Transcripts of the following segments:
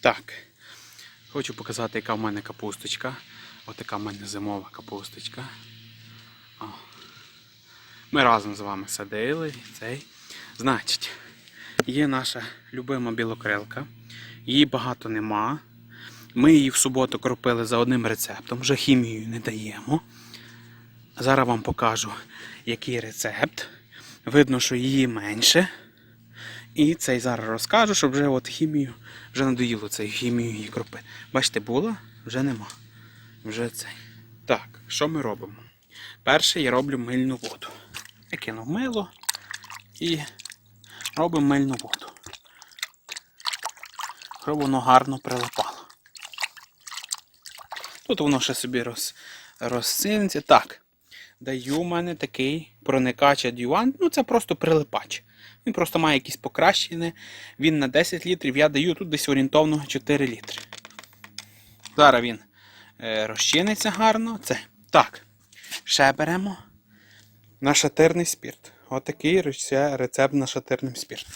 Так. Хочу показати, яка в мене капусточка. Отака в мене зимова капусточка. О. Ми разом з вами садили цей. Значить, є наша любима білокрилка. Її багато нема. Ми її в суботу кропили за одним рецептом, вже хімію не даємо. Зараз вам покажу, який рецепт. Видно, що її менше. І цей зараз розкажу, щоб вже от хімію, вже надоїло цей хімію її кропи. Бачите, була, вже нема. Вже цей. Так, що ми робимо? Перше я роблю мильну воду. Я кинув мило і робимо мильну воду. Щоб воно гарно прилипало. Тут воно ще собі роз, розсинеться. Так. Даю в мене такий проникач адювант. Ну, це просто прилипач. Він просто має якісь покращення. Він на 10 літрів. Я даю тут десь орієнтовно 4 літри. Зараз він е, розчиниться гарно. Це. Так. Ще беремо нашатирний спірт. Отакий ре- рецепт на шатирним спіртом.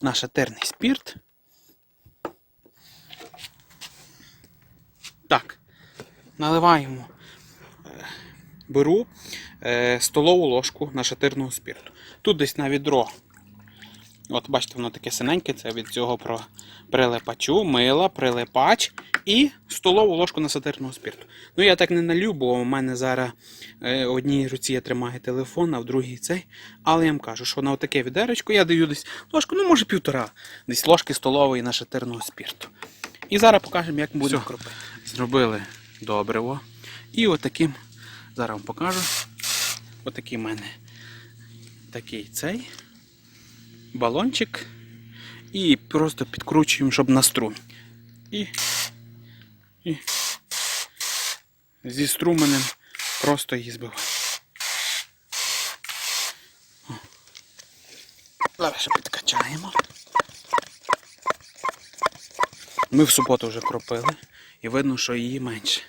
Нашатирний спірт. Так. Наливаємо. Беру е, столову ложку нашатирного спірту. Тут десь на відро. От бачите, воно таке синеньке, це від цього про прилипачу, мила, прилипач і столову ложку насатирного спірту. Ну я так не налью, бо у мене зараз е, в одній руці я тримаю телефон, а в другій цей. Але я вам кажу, що на таке відеречко я даю десь ложку, ну може півтора, десь ложки столової нашатирного спірту. І зараз покажемо, як будемо кропити. Зробили добриво. І отаким, зараз вам покажу. Отакий в мене такий цей балончик. І просто підкручуємо, щоб на струм. І, і зі струменем просто її збиваємо. Ще підкачаємо. Ми в суботу вже кропили і видно, що її менше.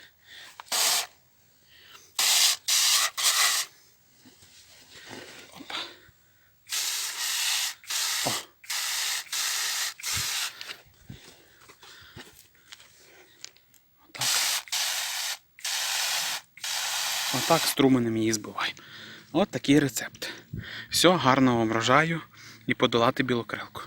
Отак струменем її збиваємо. От такий рецепт. Все, гарного врожаю і подолати білокрилку.